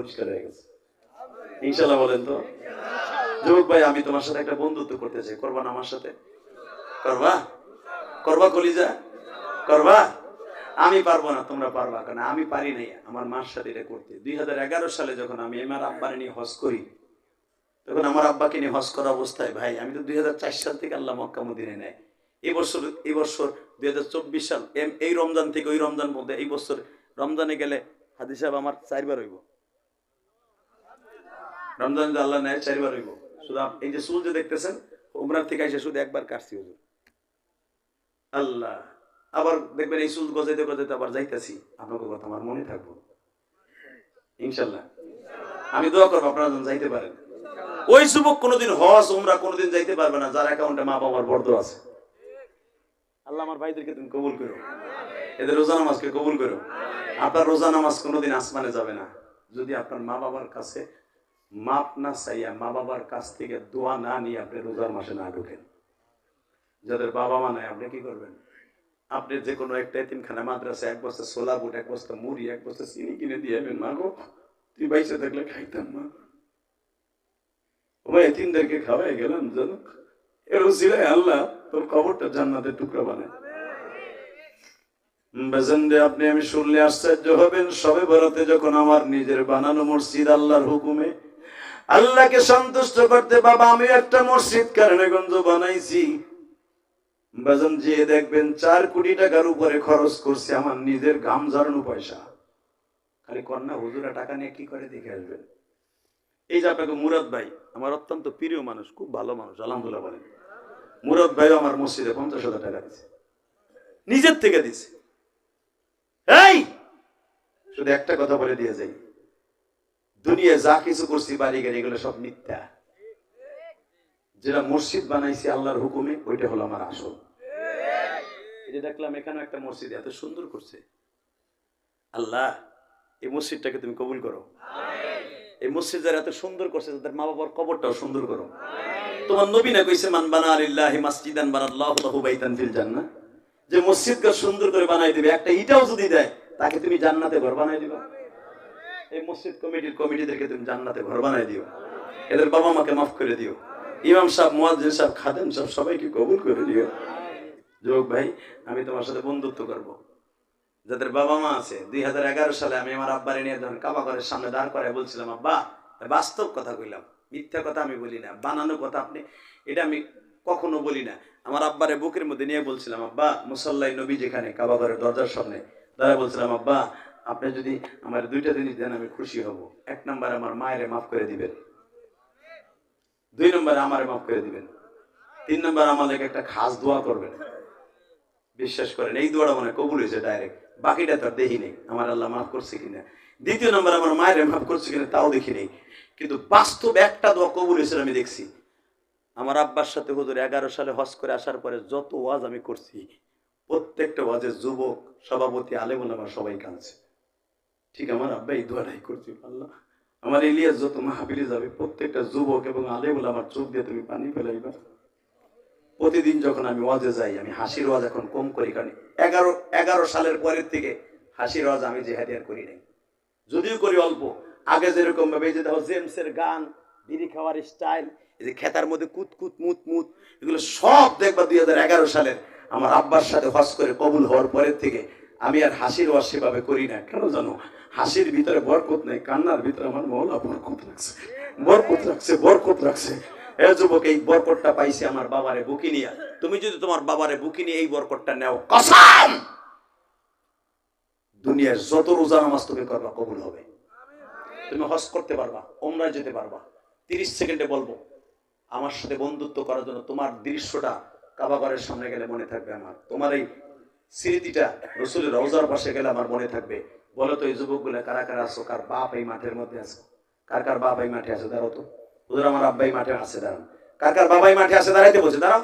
পরিষ্কার হয়ে গেছে। ইনশাল্লাহ বলেন তো? যুবক ভাই, আমি তোমার সাথে একটা বন্ধুত্ব করতে চাই। করবা আমার সাথে? করবা? করবা কলিজা? করবা? আমি পারব না, তোমরা পারবা কেন? আমি পারি নাই, আমার মার সাথে এটা করতে। দুই সালে যখন আমি আমার নিয়ে হজ করি, তখন আমার আব্বাকে নিয়ে হজ করা অবস্থায়, ভাই, আমি তো দুই হাজার চার সাল থেকে আল্লাহ মক্কা মদিনে নেয় এই বছর দুই হাজার চব্বিশ সাল, এই রমজান থেকে ওই রমজান মধ্যে এই বছর রমজানে গেলে হাদি সাহেব আমার চারবার হইব। রমজান যদি আল্লাহ নেয় চারবার হইব। শুধু এই যে চুল দেখতেছেন, উমরার থেকে এসে শুধু একবার কাটছি হুজুর। আল্লাহ, আবার দেখবেন এই চুল গজাইতে গজাইতে আবার যাইতেছি। আপনাকে কথা আমার মনে থাকব। ইনশাল্লাহ। আমি দোয়া করব আপনারা যাইতে পারেন। ওই যুবক কোনোদিন হজ, উমরা কোনোদিন যাইতে পারবে না, যার অ্যাকাউন্টে মা বাবার বর্দ আছে। আল্লাহ আমার ভাইদেরকে তুমি কবুল করো। এদের রোজা নামাজকে কবুল করো। আপনার রোজা নামাজ কোনোদিন আসমানে যাবে না। যদি আপনার মা বাবার কাছে মাপ না চাইয়া মা বাবার কাছ থেকে দোয়া না নিয়ে আপনি রোজার মাসে না ঢুকেন। যাদের বাবা মা নাই, আপনি কি করবেন? আপনি যে কোনো একটা এতিমখানা মাদ্রাসা এক বস্তা সোলা বুট, এক বস্তা মুড়ি, এক বস্তা চিনি কিনে দিয়ে যাবেন মা গো, তুই বাইসে থাকলে খাইতাম, মা ওই এতিমদেরকে খাওয়াই গেলাম জানো এর উসিলায় আল্লাহ তোর কবরটা জান্নাতের টুকরা বানায়। বেজেন্দে আপনি, আমি শুনলে আশ্চর্য হবেন, সবে বরাতে যখন আমার নিজের বানানো মসজিদ আল্লাহর হুকুমে আল্লাহকে সন্তুষ্ট করতে বাবা, আমি একটা মসজিদ কারণেগঞ্জ বানাইছি। বেজন যে দেখবেন চার কোটি টাকার উপরে খরচ করছে আমার নিজের গাম ঝরানো পয়সা। খালি কন্যা হুজুরা টাকা নিয়ে কি করে দেখে আসবেন? এই যে আপনাকে মুরাদ ভাই, আমার অত্যন্ত প্রিয় মানুষ, খুব ভালো মানুষ, আলহামদুলিল্লাহ বলেন। মুরাদ ভাইও আমার মসজিদে পঞ্চাশ হাজার টাকা দিছে। নিজের থেকে দিছে। এই! শুধু একটা কথা বলে দিয়ে যাই। দুনিয়া যা কিছু করছি বাড়ি গাড়ি এগুলো সব মিথ্যা। যেটা মসজিদ বানাইছি আল্লাহর হুকুমে, ওইটা হলো আমার আসল। দেখলাম, এখানে একটা মসজিদ এত সুন্দর করছে। আল্লাহ, এই মসজিদটাকে তুমি কবুল করো। এই মসজিদ যারা এত সুন্দর করছে, তাদের মা বাবার কবরটাও সুন্দর করো। তোমার নবী না কইছে, মান বানা আলিল্লাহি মাসজিদান বানাল্লাহু লাহু বাইতান ফিল যে মসজিদকে সুন্দর করে বানাই দিবে, একটা ইটাও যদি দেয়, তাকে তুমি জান্নাতে ঘর বানাই দিবা। এই মসজিদ কমিটির কমিটিদেরকে তুমি জান্নাতে ঘর বানাই দিও। এদের বাবা মাকে মাফ করে দিও। ইমাম সাহেব, মুয়াজ্জিন সাহেব, খাদেম সাহেব, সবাইকে কবুল করে দিও। যোগ ভাই, আমি তোমার সাথে বন্ধুত্ব করব। যাদের বাবা মা আছে, দুই হাজার এগারো সালে আমি আমার আব্বারে নিয়ে যখন কাবাঘরের সামনে দাঁড় করায় বলছিলাম, আব্বা বাস্তব কথা কইলাম। মিথ্যা কথা আমি বলি না। বানানো কথা আপনি, এটা আমি কখনো বলি না। আমার আব্বারে বুকের মধ্যে নিয়ে বলছিলাম, আব্বা, মুসল্লাই নবী যেখানে কাবাঘরের দরজার সামনে। দাঁড়া বলছিলাম, আব্বা আপনি যদি আমার দুইটা জিনিস দেন, আমি খুশি হব। এক নম্বর আমার মায়ের মাফ করে দিবেন। দুই নম্বরে আমারে মাফ করে দিবেন। তিন নম্বর আমাদেরকে একটা খাস দোয়া করবেন। বিশ্বাস করেন, এই দোয়াটা মনে কবুল হয়েছে ডাইরেক্ট বাকিটা তো আর দেখি নেই, আমার আল্লাহ মাফ করছে কিনা। দ্বিতীয় নম্বর আমার মায়ের মাফ করছে কিনা তাও দেখি নেই। কিন্তু বাস্তব একটা দোয়া কবুল হয়েছে আমি দেখছি। আমার আব্বার সাথে হুজুর এগারো সালে হজ করে আসার পরে যত ওয়াজ আমি করছি, প্রত্যেকটা ওয়াজের যুবক, সভাপতি, আলেমুল আমার সবাই কাঁদছে। ঠিক আমার আব্বা এই দোয়াটাই করছি আল্লাহ। আমার ইলিয়াস যত মাহাবিলে যাবে, প্রত্যেকটা যুবক এবং আলেমুল আমার চোখ দিয়ে তুমি পানি ফেলাইবা। প্রতিদিন যখন আমি ওয়াজে যাই, আমি হাসির ওয়াজ এখন কম করি, কারণ এগারো এগারো সালের পরের থেকে হাসির ওয়াজ আমি জেহাদি আর করি নাই। যদিও করি অল্প। আগে যেরকম ভাবে যে দেখো জেমসের গান, বিড়ি খাওয়ার স্টাইল, এই যে খেতার মধ্যে কুত কুত মুত মুত এগুলো সব দেখবা দুই হাজার এগারো সালের আমার আব্বার সাথে হজ করে কবুল হওয়ার পরের থেকে আমি আর হাসির ওয়াজ সেভাবে করি না। কেন জানো? হাসির ভিতরে বরকত নেই, কান্নার ভিতরে আমার মৌলা বরকত রাখছে। বরকত রাখছে বরকত রাখছে। এ যুবক, এই বরকতটা পাইছি আমার বাবারে বুকি নিয়া। তুমি যদি তোমার বাবারে বুকি নিয়ে এই নেও, কসম! দুনিয়ার যত রোজা নামাজ তুমি করবা, কবুল হবে। তুমি হজ করতে পারবা ওমরায় যেতে পারবা। তিরিশ সেকেন্ডে বলব, আমার সাথে বন্ধুত্ব করার জন্য তোমার দৃশ্যটা কাবাগরের সামনে গেলে মনে থাকবে আমার। তোমার এই স্মৃতিটা রসুলের রওজার পাশে গেলে আমার মনে থাকবে। বলো তো, এই যুবকগুলো কারা কারা আছো? কার বাপ এই মাঠের মধ্যে আছে? কার কার বাপ এই মাঠে আছে? দাঁড়াও তো। হুজুর, আমার আব্বাই মাঠে আছে, দাঁড়ান। কার কার বাবাই মাঠে আছে? দাঁড়াইতে বলছে, দাঁড়াও।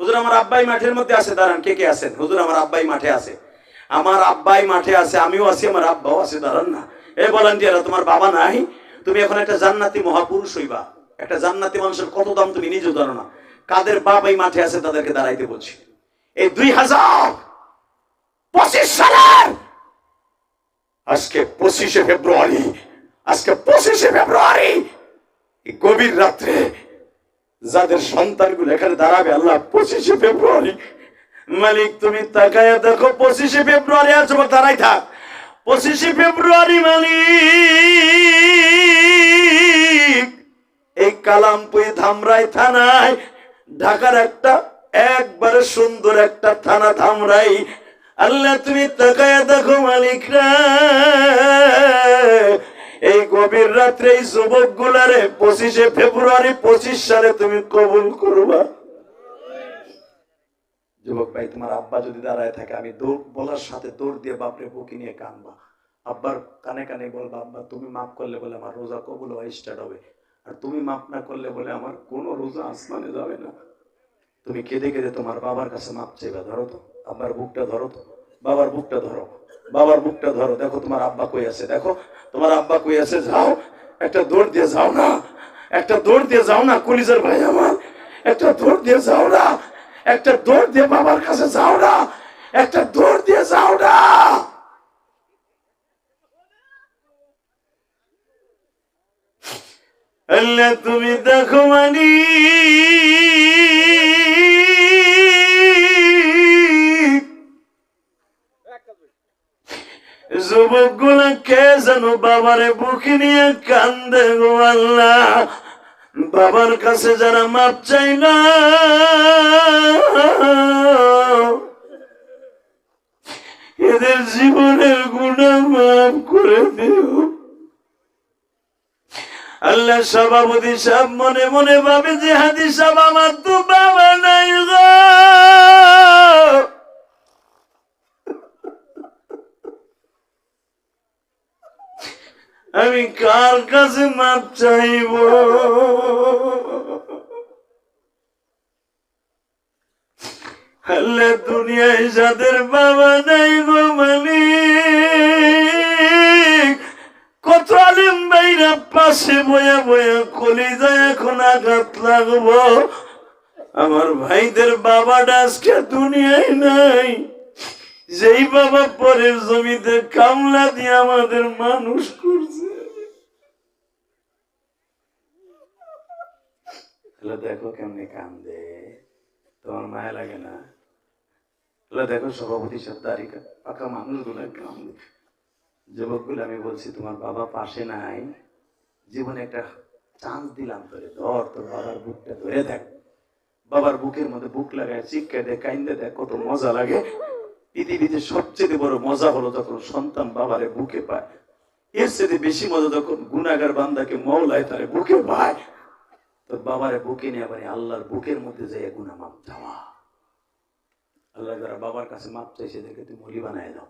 হুজুর, আমার আব্বাই মাঠের মধ্যে আছে, দাঁড়ান। কে কে আছেন? হুজুর, আমার আব্বাই মাঠে আছে। আমার আব্বাই মাঠে আছে, আমিও আছি, আমার আব্বাও আছে, দাঁড়ান না। এ ভলান্টিয়ার তোমার বাবা নাই? তুমি এখন একটা জান্নাতি মহাপুরুষ হইবা। একটা জান্নাতি মানুষের কত দাম তুমি নিজেও জানো না। কাদের বাপ এই মাঠে আছে, তাদেরকে দাঁড়াইতে বলছি। এই দুই হাজার পঁচিশ সালের। আজকে পঁচিশে ফেব্রুয়ারি। আজকে পঁচিশে ফেব্রুয়ারি। গভীর রাত্রে যাদের সন্তানগুলো এখানে দাঁড়াবে, আল্লাহ পঁচিশে ফেব্রুয়ারি। মালিক, তুমি তাকায় দেখো, পঁচিশে ফেব্রুয়ারি আজ দাঁড়াই থাক। পঁচিশে ফেব্রুয়ারি মালিক, এই কালামপুই ধামরাই থানায়, ঢাকার একটা, একবারে সুন্দর একটা থানা ধামরাই। আল্লাহ তুমি তাকায় দেখো মালিকরা। এই গভীর রাত্রে এই যুবক গুলারে পঁচিশে ফেব্রুয়ারি, পঁচিশ সালে তুমি কবুল করবা। যুবক ভাই, তোমার আব্বা যদি দাঁড়ায় থাকে, আমি দৌড়, বলার সাথে দৌড় দিয়ে বাপরে বুকি নিয়ে কানবা আব্বার কানে কানে বলবা, আব্বা, তুমি মাফ করলে বলে আমার রোজা কবুল হওয়া স্টার্ট হবে। আর তুমি মাফ না করলে বলে আমার কোনো রোজা আসমানে যাবে না। তুমি কেঁদে কেঁদে তোমার বাবার কাছে মাপ চাইবা, ধরো তো। আব্বার বুকটা ধরো বাবার বুকটা ধরো। বাবার বুকটা ধরো। দেখো তোমার আব্বা কই আছে। দেখো, তোমার আব্বা কই আছে? যাও। একটা দৌড় দিয়ে যাও না। একটা দৌড় দিয়ে যাও না, কলিজার ভাই আমার। একটা দৌড় দিয়ে যাও না। একটা দৌড় দিয়ে বাবার কাছে যাও না। একটা দৌড় দিয়ে যাও না। তুমি দেখো মানি। যুবকগুলা কে যেন বাবারে বুকে নিয়ে কান্দে গো আল্লাহ। বাবার কাছে যারা মাপ চাই না। এদের জীবনের গুণা মাফ করে দিও। আল্লাহ সভাপতি সাহেব মনে মনে ভাবে যে হাদি সাহেব আমার তো বাবা নাই গো। আমি কার কাছে মাপ চাইব? আল্লাহ দুনিয়ায় যাদের বাবা নাই গো মালিক, কত আলিম ভাইরা পাশে বয়া বয়া কলি যায় এখন আঘাত লাগবো। আমার ভাইদের বাবাটা আজকে দুনিয়ায় নাই। যেই বাবা পরের জমিতে কামলা দিয়ে আমাদের মানুষ করছে। হ্যালো দেখো কেমনে কান্দে। তোমার মায়া লাগে না। হ্যালো দেখো সভাপতি সব তারিখা পাকা মানুষগুলো কান্দে। যুবকগুলো, আমি বলছি, তোমার বাবা পাশে নাই। জীবনে একটা চান্স দিলাম তোরে। ধর, তোর বাবার বুকটা ধরে দেখ। বাবার বুকের মধ্যে বুক লাগায় চিক্কা দেয় কাইন্দে দেয় কত মজা লাগে। পৃথিবীতে সবচেয়ে বড় মজা হলো যখন সন্তান বাবারে বুকে পায়। এর সাথে বেশি মজা যখন গুনাগার বান্দাকে মৌলায় তারে বুকে পায়। তোর বাবারে বুকে নিয়ে পারে আল্লাহর বুকের মধ্যে যাই গুনা মাপ চাওয়া। আল্লাহ যারা বাবার কাছে মাপ চাইছে দেখে তুমি মলি বানায় দাও।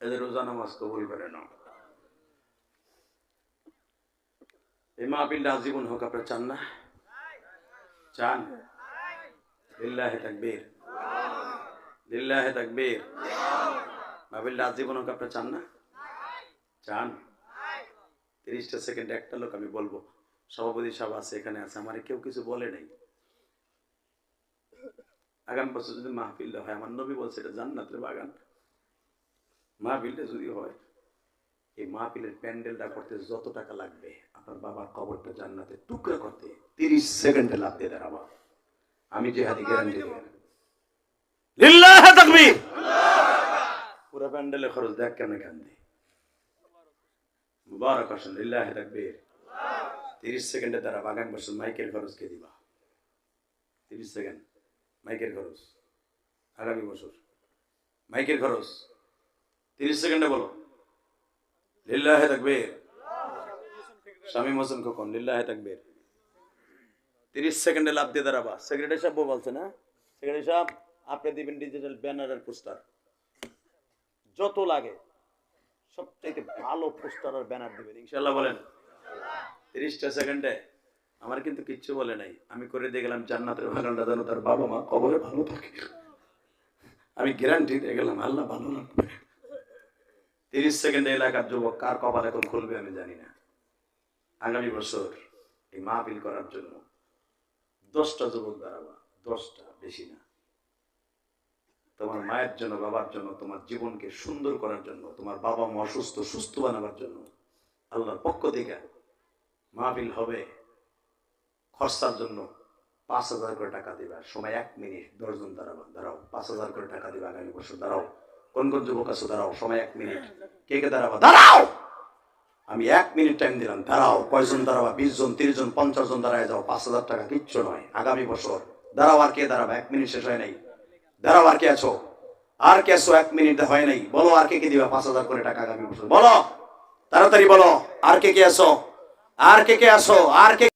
এদের রোজা নামাজ কবুল করে নাও। এই মাহফিলটা আজীবন হোক, আপনার চান না? চান? লিল্লাহে তাকবীর। লিল্লাহে তাকবীর। মাহফিলটা আজীবন হোক, আপনার চান না? চান? তিরিশটা সেকেন্ড একটা লোক আমি বলব সভাপতি সাহেব আছে, এখানে আছে, আমার কেউ কিছু বলে নাই। আগামী বছর যদি মাহফিলটা হয়, আমার নবী বলছে এটা জান্নাতের বাগান। মাহফিলটা যদি হয়, এই মাহফিলের প্যান্ডেলটা করতে যত টাকা লাগবে, আপনার বাবার কবরটা জান্নাতে টুকরা করতে তিরিশ সেকেন্ডে লাভ দিয়ে দাঁড়াবো আমি যে হাতে গ্যারান্টি তাকবীর! পুরো প্যান্ডেলে খরচ দেখ কেন কান্দি। মুবারক আসেন, লিল্লাহ তাকবীর। তিরিশ সেকেন্ডে দ্বারা বাগান বছর মাইকেল খরচ কে দিবা? তিরিশ সেকেন্ড। মাইকের খরচ। আগামী বছর। মাইকের খরচ। তিরিশ সেকেন্ডে বলো। লিল্লাহে তাকবীর। স্বামী মোসেন কখন? লিল্লাহে তাকবীর। তিরিশ সেকেন্ডে লাভ দিয়ে দাঁড়াবা। সেক্রেটারি সাহেব বলছে না? সেক্রেটারি সাহেব, আপনি দিবেন ডিজিটাল ব্যানার আর পোস্টার যত লাগে, সবচাইতে ভালো পোস্টার আর ব্যানার দিবেন। ইনশাল্লাহ বলেন। তিরিশটা সেকেন্ডে। আমার কিন্তু কিচ্ছু বলে নাই। আমি করে দিয়ে গেলাম, জান্নাতের বাগানটা যেন তার বাবা মা কবরে ভালো থাকে। আমি গ্যারান্টি দিয়ে গেলাম, আল্লাহ ভালো রাখবে তিরিশ সেকেন্ডে এলাকার যুবক কার কপাল এখন খুলবে আমি জানি না। আগামী বছর এই মাহফিল করার জন্য দশটা যুবক দাঁড়াবা, দশটা, বেশি না। তোমার মায়ের জন্য, বাবার জন্য, তোমার জীবনকে সুন্দর করার জন্য, তোমার বাবা মা অসুস্থ, সুস্থ বানাবার জন্য, আল্লাহর পক্ষ থেকে মাহফিল হবে। খরচার জন্য পাঁচ হাজার করে টাকা দিবে। সময় এক মিনিট দশজন দাঁড়াবা। দাঁড়াও, পাঁচ হাজার করে টাকা দিবে আগামী বছর। দাঁড়াও, কোন কোন যুবক আছো? দাঁড়াও, সময় এক মিনিট। কে কে দাঁড়াবা? দাঁড়াও! আমি এক মিনিট টাইম দিলাম। দাঁড়াও, কয়জন দাঁড়াবা? বিশ জন, তিরিশ জন, পঞ্চাশ জন দাঁড়ায় যাও। পাঁচ হাজার টাকা কিচ্ছু নয়। আগামী বছর। দাঁড়াও আর কে দাঁড়াবা? এক মিনিট শেষ হয় নাই। দাঁড়াও আর কে আছো? আর কে আছো? এক মিনিট হয় নাই। বলো আর কে কে দিবা পাঁচ হাজার করে টাকা আগামী বছর। বলো! তাড়াতাড়ি বলো, আর কে কে আছো? আর কে কে আসো আর কে